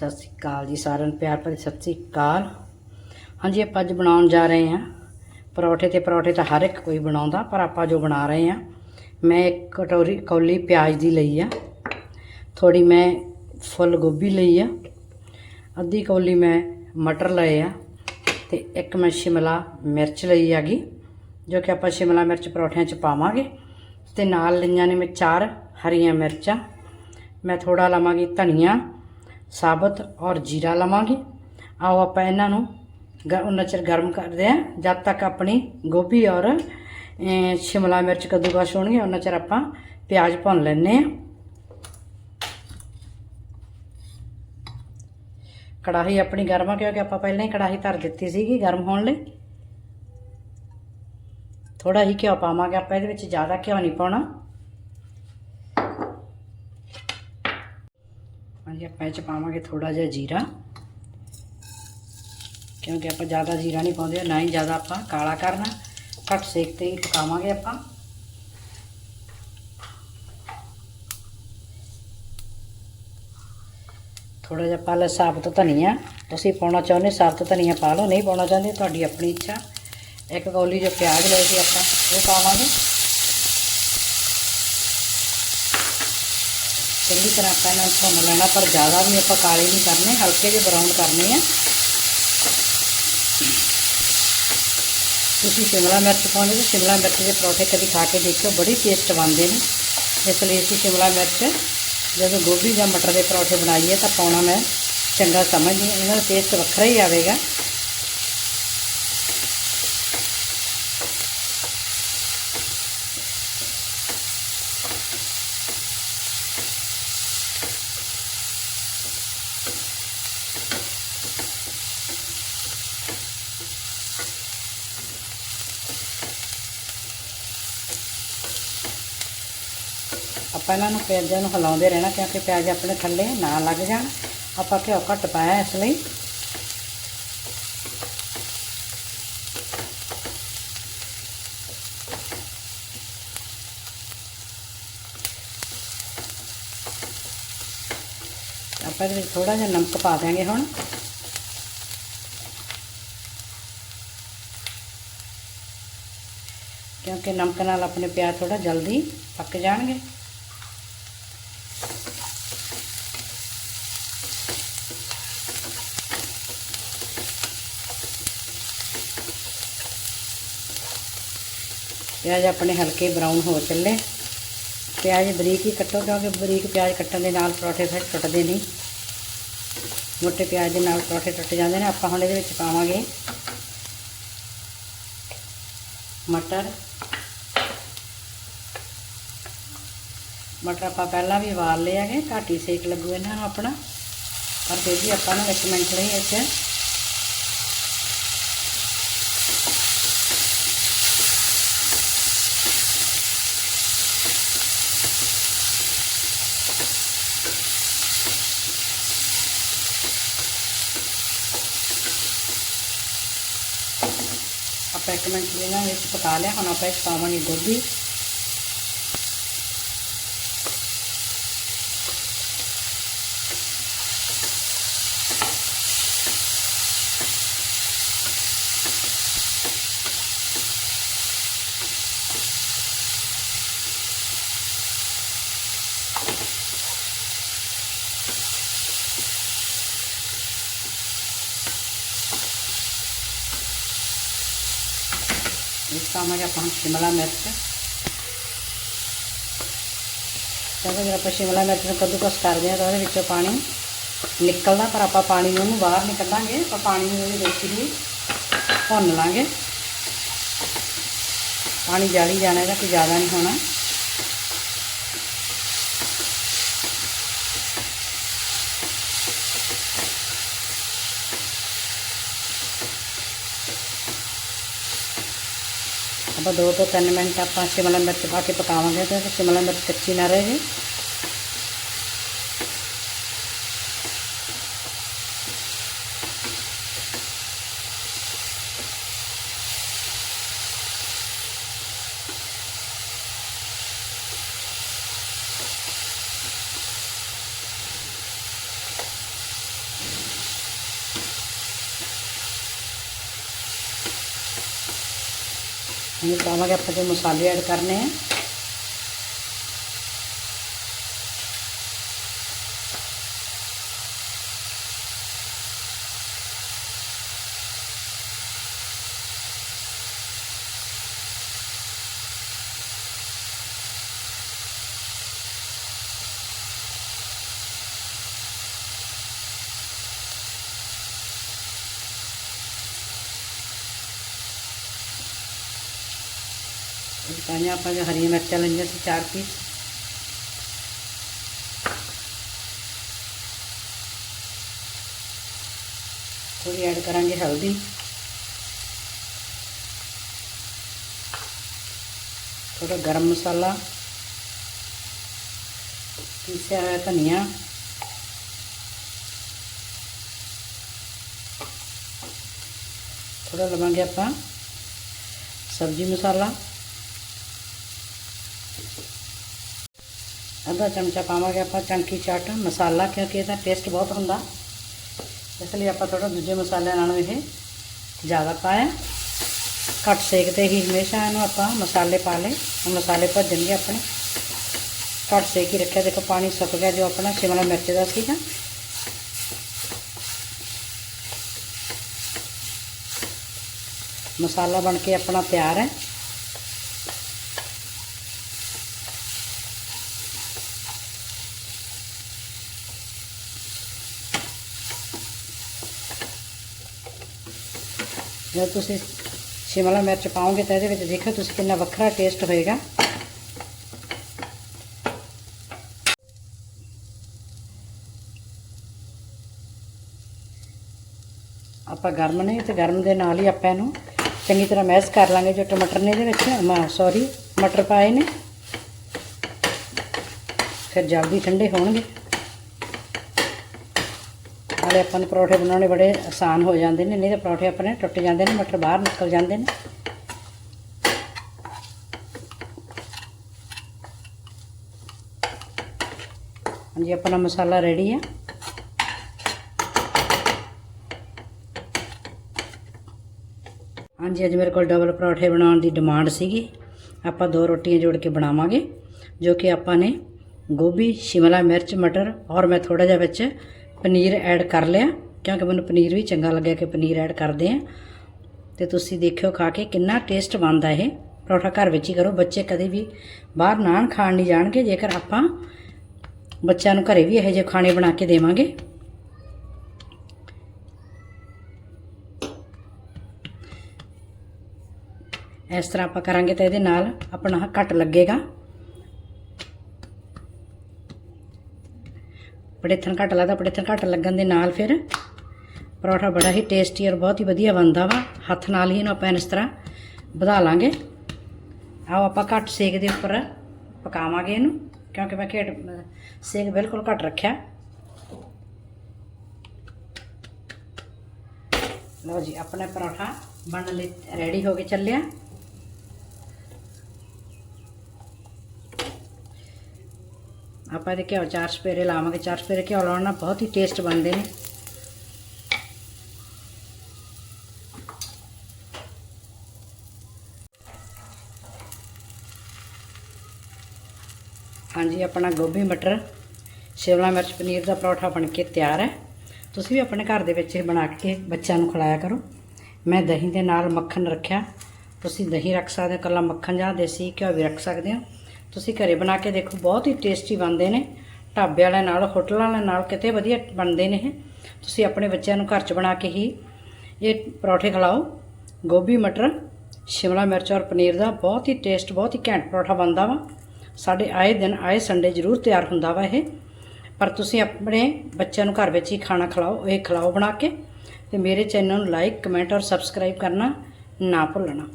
ਸਤਿ ਸ਼੍ਰੀ ਅਕਾਲ ਜੀ ਸਾਰਿਆਂ ਨੂੰ, ਪਿਆਰ ਭਰੀ ਸਤਿ ਸ਼੍ਰੀ ਅਕਾਲ। ਹਾਂਜੀ, ਆਪਾਂ ਅੱਜ ਬਣਾਉਣ ਜਾ ਰਹੇ ਹਾਂ। ਪਰੌਠੇ ਤੇ ਪਰੌਠੇ ਤਾਂ ਹਰ ਇੱਕ ਕੋਈ ਬਣਾਉਂਦਾ, ਪਰ ਆਪਾਂ ਜੋ ਬਣਾ ਰਹੇ ਹਾਂ, ਮੈਂ ਇੱਕ ਕਟੋਰੀ ਕੌਲੀ ਪਿਆਜ਼ ਦੀ ਲਈ ਆ। ਥੋੜੀ ਮੈਂ ਫੁੱਲ ਗੋਭੀ ਲਈ ਆ। ਅੱਧੀ ਕੌਲੀ ਮੈਂ ਮਟਰ ਲਏ ਆ ਤੇ ਇੱਕ ਮੈਂ ਸ਼ਿਮਲਾ ਮਿਰਚ ਲਈ ਹੈਗੀ, ਜੋ ਕਿ ਆਪਾਂ ਸ਼ਿਮਲਾ ਮਿਰਚ ਪਰੌਠਿਆਂ 'ਚ ਪਾਵਾਂਗੇ। ਤੇ ਨਾਲ ਲਈਆਂ ਨੇ ਮੈਂ ਚਾਰ ਹਰੀਆਂ ਮਿਰਚਾਂ। ਮੈਂ ਥੋੜਾ ਲਵਾਂਗੀ ਧਨੀਆ ਸਾਬਤ ਔਰ ਜੀਰਾ ਲਵਾਂਗੇ। ਆਓ ਆਪਾਂ ਇਹਨਾਂ ਨੂੰ ਗ- ਉਨਾ ਚਿਰ ਗਰਮ ਕਰਦੇ ਆ ਜਦ ਤੱਕ ਆਪਣੀ ਗੋਭੀ ਔਰ ਸ਼ਿਮਲਾ ਮਿਰਚ ਕੱਦੂਕਸ ਹੋਣਗੇ, ਉਹਨਾਂ ਚਿਰ ਆਪਾਂ ਪਿਆਜ਼ ਭੁੰਨ ਲੈਣੇ ਆ ਕੜਾਹੀ ਆਪਣੀ ਗਰਮ ਆ, ਕਿਉਂਕਿ ਆਪਾਂ ਪਹਿਲਾਂ ਹੀ ਕੜਾਹੀ ਧਰ ਦਿੱਤੀ ਸੀਗੀ ਗਰਮ ਹੋਣ ਲਈ। ਥੋੜਾ ਹੀ ਘਿਓ ਪਾਵਾਂਗੇ ਆਪਾਂ, ਇਹਦੇ ਵਿੱਚ ਜ਼ਿਆਦਾ ਘਿਓ ਨਹੀਂ ਪਾਉਣਾ। ਹਾਂਜੀ ਆਪਾਂ ਇਹ ਚ ਪਾਵਾਂਗੇ ਥੋੜਾ ਜਿਹਾ ਜੀਰਾ। ਕਿਉਂਕਿ ਆਪਾਂ ਜ਼ਿਆਦਾ ਜੀਰਾ ਨਹੀਂ ਪਾਉਂਦੇ, ਨਾ ਹੀ ਜ਼ਿਆਦਾ ਆਪਾਂ ਕਾਲਾ ਕਰਨਾ। ਘੱਟ ਸੇਕ ਤੇ ਹੀ ਪਕਾਵਾਂਗੇ ਆਪਾਂ। ਥੋੜਾ ਜਿਹਾ ਪਾ ਲੈ ਸਾਬਤ ਧਨੀਆ। ਤੁਸੀਂ ਪਾਉਣਾ ਚਾਹੁੰਦੇ ਸਾਬਤ ਧਨੀਆ ਪਾ ਲਓ, ਨਹੀਂ ਪਾਉਣਾ ਚਾਹੁੰਦੇ, ਤੁਹਾਡੀ ਆਪਣੀ ਇੱਛਾ। ਇੱਕ ਕੌਲੀ ਜੋ ਪਿਆਜ਼ ਲਏ ਸੀ ਆਪਾਂ ਉਹ ਪਾਵਾਂਗੇ। ਚੰਗੀ ਤਰ੍ਹਾਂ ਆਪਾਂ ਇਹਨਾਂ ਨੂੰ ਭੁੰਨ ਲੈਣਾ, ਪਰ ਜ਼ਿਆਦਾ ਵੀ ਆਪਾਂ ਕਾਲੇ ਨਹੀਂ ਕਰਨੇ, ਹਲਕੇ ਜਿਹੇ ਬਰਾਊਨ ਕਰਨੇ ਆ। ਤੁਸੀਂ ਸ਼ਿਮਲਾ ਮਿਰਚ ਪਾਉਂਦੇ ਹੋ, ਸ਼ਿਮਲਾ ਮਿਰਚ ਦੇ ਪਰੌਂਠੇ ਕਦੀ ਖਾ ਕੇ ਦੇਖਿਓ, ਬੜੀ ਟੇਸਟ ਬਣਦੇ ਨੇ। ਇਸ ਲਈ ਅਸੀਂ ਸ਼ਿਮਲਾ ਮਿਰਚ, ਜਦੋਂ ਗੋਭੀ ਜਾਂ ਮਟਰ ਦੇ ਪਰੌਂਠੇ ਬਣਾਈਏ ਤਾਂ ਪਾਉਣਾ ਮੈਂ ਚੰਗਾ ਸਮਝਦੀ ਹਾਂ, ਇਹਨਾਂ ਦਾ ਟੇਸਟ ਵੱਖਰਾ ਹੀ ਆਵੇਗਾ। ਆਪਾਂ ਇਹਨਾਂ ਨੂੰ ਪਿਆਜ਼ਾਂ ਨੂੰ ਹਿਲਾਉਂਦੇ ਰਹਿਣਾ ਕਿਉਂਕਿ ਪਿਆਜ਼ ਆਪਣੇ ਥੱਲੇ ਨਾ ਲੱਗ ਜਾਣ। ਆਪਾਂ ਘਿਓ ਘੱਟ ਪਾਇਆ ਇਸ ਲਈ। ਆਪਾਂ ਇਹਦੇ ਵਿੱਚ ਥੋੜਾ ਜਿਹਾ ਨਮਕ ਪਾ ਦਿਆਂਗੇ ਹੁਣ। ਕਿਉਂਕਿ ਨਮਕ ਨਾਲ ਆਪਣੇ ਪਿਆਜ਼ ਥੋੜਾ ਜਲਦੀ ਪੱਕ ਜਾਣਗੇ। ਪਿਆਜ਼ ਆਪਣੇ ਹਲਕੇ ਬਰਾਊਨ ਹੋ ਚੱਲੇ। ਪਿਆਜ਼ ਬਰੀਕ ਹੀ ਕੱਟੋ, ਕਿਉਂਕਿ ਬਰੀਕ ਪਿਆਜ਼ ਕੱਟਣ ਦੇ ਨਾਲ ਪਰੌਠੇ ਫਿਰ ਟੁੱਟਦੇ ਨਹੀਂ। ਮੋਟੇ ਪਿਆਜ਼ ਦੇ ਨਾਲ ਪਰੌਠੇ ਟੁੱਟ ਜਾਂਦੇ ਨੇ, ਆਪਾਂ ਹੁਣ ਇਹਦੇ ਵਿੱਚ ਪਾਵਾਂਗੇ ਮਟਰ। ਮਟਰ ਆਪਾਂ ਪਹਿਲਾਂ ਵੀ ਵਾਲ ਲਏ ਹੈਗੇ, ਘੱਟ ਹੀ ਸੇਕ ਲੱਗੂ ਇਹਨਾਂ ਨੂੰ ਆਪਣਾ। ਪਰ ਫਿਰ ਵੀ ਆਪਾਂ ਨੂੰ ਇੱਕ ਮਿੰਟ ਲਈ ਇੱਥੇ ਆਪਾਂ ਇੱਕ ਮਿੰਟ ਇਹਨਾਂ ਵਿੱਚ ਪਕਾ ਲਿਆ ਹੁਣ ਆਪਾਂ ਇਸ ਪਾਵਾਂਗੇ ਗੋਭੀ। ਇਸ ਆਪਾਂ ਹੁਣ ਸ਼ਿਮਲਾ ਮਿਰਚ ਜਦੋਂ ਜਦੋਂ ਆਪਾਂ ਸ਼ਿਮਲਾ ਮਿਰਚ ਨੂੰ ਕੱਦੂਕਸ ਕਰਦੇ ਹਾਂ ਤਾਂ ਉਹਦੇ ਵਿੱਚੋਂ ਪਾਣੀ ਨਿਕਲਦਾ ਪਰ ਆਪਾਂ ਪਾਣੀ ਨੂੰ ਉਹਨੂੰ ਬਾਹਰ ਨਹੀਂ ਕੱਢਾਂਗੇ ਆਪਾਂ ਪਾਣੀ ਨੂੰ ਉਹਦੇ ਵਿੱਚ ਹੀ ਭੁੰਨ ਲਾਂਗੇ ਪਾਣੀ ਜਾਲੀ ਜਾਣਾ ਇਹਦਾ ਕੋਈ ਜ਼ਿਆਦਾ ਨਹੀਂ ਹੋਣਾ ਆਪਾਂ ਦੋ ਤੋਂ ਤਿੰਨ ਮਿੰਟ ਆਪਾਂ ਸ਼ਿਮਲਾ ਮਿਰਚ ਪਾ ਕੇ ਪਕਾਵਾਂਗੇ ਤੇ ਸ਼ਿਮਲਾ ਮਿਰਚ ਕੱਚੀ ਨਾ ਰਹੇ। ਹੁਣ ਪਾਵਾਂਗੇ ਆਪਾਂ ਜੋ ਮਸਾਲੇ ਐਡ ਕਰਨੇ ਪਾਈਆਂ ਆਪਾਂ ਜੋ ਹਰੀਆਂ ਮਿਰਚਾਂ ਲਈਆਂ ਸੀ ਚਾਰ ਪੀਸ ਥੋੜੀ ਐਡ ਕਰਾਂਗੇ ਹਲਦੀ। ਥੋੜਾ ਗਰਮ ਮਸਾਲਾ। ਪੀਸਿਆ ਹੋਇਆ ਧਨੀਆ। ਥੋੜਾ ਲਵਾਂਗੇ ਆਪਾਂ ਸਬਜ਼ੀ ਮਸਾਲਾ। ਅੱਧਾ ਚਮਚਾ ਪਾਵਾਂਗੇ ਆਪਾਂ ਚੰਕੀ ਚਾਟ, ਮਸਾਲਾ, ਕਿਉਂਕਿ ਇਹਦਾ ਟੇਸਟ ਬਹੁਤ ਹੁੰਦਾ। ਇਸ ਲਈ ਆਪਾਂ ਥੋੜਾ ਦੂਜੇ ਮਸਾਲਿਆਂ ਨਾਲੋਂ ਇਹ ਜ਼ਿਆਦਾ ਪਾਇਆ। ਘੱਟ ਸੇਕ ਤੇ ਹੀ ਹਮੇਸ਼ਾ ਇਹਨੂੰ ਆਪਾਂ ਮਸਾਲੇ ਪਾ ਲਏ ਮਸਾਲੇ ਭੱਜਣਗੇ ਆਪਣੇ। ਘੱਟ ਸੇਕ ਹੀ ਰੱਖਿਆ। ਦੇਖੋ, ਪਾਣੀ ਸੁੱਕ ਗਿਆ ਜੋ ਆਪਣਾ ਸ਼ਿਮਲਾ ਮਿਰਚ ਦਾ ਸੀਗਾ। ਮਸਾਲਾ ਬਣ ਕੇ ਆਪਣਾ ਤਿਆਰ ਹੈ। ਜਦ ਤੁਸੀਂ ਸ਼ਿਮਲਾ ਮਿਰਚ ਪਾਓਗੇ ਤਾਂ ਇਹਦੇ ਵਿੱਚ ਦੇਖੋ ਤੁਸੀਂ ਕਿੰਨਾ ਵੱਖਰਾ ਟੇਸਟ ਹੋਏਗਾ। ਆਪਾਂ ਗਰਮ ਨੇ ਤੇ ਗਰਮ ਦੇ ਨਾਲ ਹੀ ਆਪਾਂ ਇਹਨੂੰ ਚੰਗੀ ਤਰ੍ਹਾਂ ਮੈਸ਼ ਕਰ ਲਾਂਗੇ, ਜੋ ਟਮਾਟਰ ਨੇ ਇਹਦੇ ਵਿੱਚ ਸੌਰੀ ਮਟਰ ਪਾਏ ਨੇ। ਫਿਰ ਜਲਦੀ ਠੰਡੇ ਹੋਣਗੇ। ਨਾਲੇ ਆਪਾਂ ਨੂੰ ਪਰੌਠੇ ਬਣਾਉਣੇ ਬੜੇ ਆਸਾਨ ਹੋ ਜਾਂਦੇ ਨੇ, ਨਹੀਂ ਤਾਂ ਪਰੌਠੇ ਆਪਣੇ ਟੁੱਟ ਜਾਂਦੇ ਨੇ ਮਟਰ ਬਾਹਰ ਨਿਕਲ ਜਾਂਦੇ ਨੇ। ਹਾਂਜੀ, ਆਪਣਾ ਮਸਾਲਾ ਰੈਡੀ ਹੈ ਹਾਂਜੀ, ਅੱਜ ਮੇਰੇ ਕੋਲ ਡਬਲ ਪਰੌਠੇ ਬਣਾਉਣ ਦੀ ਡਿਮਾਂਡ ਸੀਗੀ। ਆਪਾਂ ਦੋ ਰੋਟੀਆਂ ਜੋੜ ਕੇ ਬਣਾਵਾਂਗੇ, ਜੋ ਕਿ ਆਪਾਂ ਨੇ ਗੋਭੀ, ਸ਼ਿਮਲਾ ਮਿਰਚ, ਮਟਰ ਔਰ ਮੈਂ ਥੋੜਾ ਜਿਹਾ ਵਿੱਚ ਪਨੀਰ ਐਡ ਕਰ ਲਿਆ, ਕਿਉਂਕਿ ਮੈਨੂੰ ਪਨੀਰ ਵੀ ਚੰਗਾ ਲੱਗਿਆ ਕਿ ਪਨੀਰ ਐਡ ਕਰਦੇ ਆ। ਤੇ ਤੁਸੀਂ ਦੇਖਿਓ ਖਾ ਕੇ ਕਿੰਨਾ ਟੇਸਟ ਬਣਦਾ ਇਹ। ਪਰੌਠਾ ਘਰ ਵਿੱਚ ਹੀ ਕਰੋ, ਬੱਚੇ ਕਦੇ ਵੀ ਬਾਹਰ ਨਾਨ ਖਾਣ ਨਹੀਂ ਜਾਣਗੇ, ਜੇਕਰ ਆਪਾਂ ਬੱਚਿਆਂ ਨੂੰ ਘਰੇ ਵੀ ਇਹੋ ਜਿਹੇ ਖਾਣੇ ਬਣਾ ਕੇ ਦੇਵਾਂਗੇ। ਇਸ ਤਰ੍ਹਾਂ ਆਪਾਂ ਕਰਾਂਗੇ ਤਾਂ ਇਹਦੇ ਨਾਲ ਆਪਣਾ ਘੱਟ ਲੱਗੇਗਾ। ਪੜੇਥਣ ਘੱਟ ਲੱਗਦਾ, ਪੜੇਥਣ ਘੱਟ ਲੱਗਣ ਦੇ ਨਾਲ ਫਿਰ ਪਰੌਠਾ ਬੜਾ ਹੀ ਟੇਸਟੀ ਔਰ ਬਹੁਤ ਹੀ ਵਧੀਆ ਬਣਦਾ ਵਾ। ਹੱਥ ਨਾਲ ਹੀ ਇਹਨੂੰ ਆਪਾਂ ਇਸ ਤਰ੍ਹਾਂ ਵਧਾ ਲਾਂਗੇ। ਆਓ ਆਪਾਂ ਘੱਟ ਸੇਕ ਦੇ ਉੱਪਰ ਪਕਾਵਾਂਗੇ ਇਹਨੂੰ, ਕਿਉਂਕਿ ਮੈਂ ਘੇਟ ਸੇਕ ਬਿਲਕੁਲ ਘੱਟ ਰੱਖਿਆ। ਲਓ ਜੀ, ਆਪਣਾ ਪਰੌਠਾ ਬਣਨ ਲਈ ਰੈਡੀ ਹੋ ਕੇ ਚੱਲਿਆ। ਆਪਾਂ ਇਹਦੇ ਘਿਓ ਚਾਰ ਸਪੇਰੇ ਲਾਵਾਂਗੇ, ਚਾਰ ਸਪੇਰੇ ਘਿਓ ਲਾਉਣ ਨਾਲ ਬਹੁਤ ਹੀ ਟੇਸਟ ਬਣਦੇ ਨੇ। ਹਾਂਜੀ, ਆਪਣਾ ਗੋਭੀ ਮਟਰ, ਸ਼ਿਮਲਾ ਮਿਰਚ, ਪਨੀਰ ਦਾ ਪਰੌਠਾ ਬਣ ਕੇ ਤਿਆਰ ਹੈ। ਤੁਸੀਂ ਵੀ ਆਪਣੇ ਘਰ ਦੇ ਵਿੱਚ ਇਹ ਬਣਾ ਕੇ ਬੱਚਿਆਂ ਨੂੰ ਖਿਲਾਇਆ ਕਰੋ। ਮੈਂ ਦਹੀਂ ਦੇ ਨਾਲ ਮੱਖਣ ਰੱਖਿਆ। ਤੁਸੀਂ ਦਹੀਂ ਰੱਖ ਸਕਦੇ ਹੋ ਕੱਲਾ ਮੱਖਣ ਜਾਂ ਦੇਸੀ ਘਿਓ ਵੀ ਰੱਖ ਸਕਦੇ ਹੋ। ਤੁਸੀਂ ਘਰੇ ਬਣਾ ਕੇ ਦੇਖੋ, ਬਹੁਤ ਹੀ ਟੇਸਟੀ ਬਣਦੇ ਨੇ। ਢਾਬੇ ਵਾਲਿਆਂ ਨਾਲ, ਹੋਟਲ ਵਾਲਿਆਂ ਨਾਲ ਕਿਤੇ ਵਧੀਆ ਬਣਦੇ ਨੇ ਇਹ। ਤੁਸੀਂ ਆਪਣੇ ਬੱਚਿਆਂ ਨੂੰ ਘਰ 'ਚ ਬਣਾ ਕੇ ਹੀ ਇਹ ਪਰੌਠੇ ਖਿਲਾਓ। ਗੋਭੀ, ਮਟਰ, ਸ਼ਿਮਲਾ ਮਿਰਚ ਔਰ ਪਨੀਰ ਦਾ ਬਹੁਤ ਹੀ ਟੇਸਟ ਬਹੁਤ ਹੀ ਘੈਂਟ ਪਰੌਠਾ ਬਣਦਾ ਵਾ। ਸਾਡੇ ਆਏ ਦਿਨ, ਆਏ ਸੰਡੇ ਜ਼ਰੂਰ ਤਿਆਰ ਹੁੰਦਾ ਵਾ ਇਹ। ਪਰ ਤੁਸੀਂ ਆਪਣੇ ਬੱਚਿਆਂ ਨੂੰ ਘਰ ਵਿੱਚ ਹੀ ਖਾਣਾ ਖਿਲਾਓ, ਇਹ ਖਿਲਾਓ ਬਣਾ ਕੇ। ਤੇ ਮੇਰੇ ਚੈਨਲ ਨੂੰ ਲਾਈਕ ਕਮੈਂਟ ਔਰ ਸਬਸਕ੍ਰਾਈਬ ਕਰਨਾ ਨਾ ਭੁੱਲਣਾ।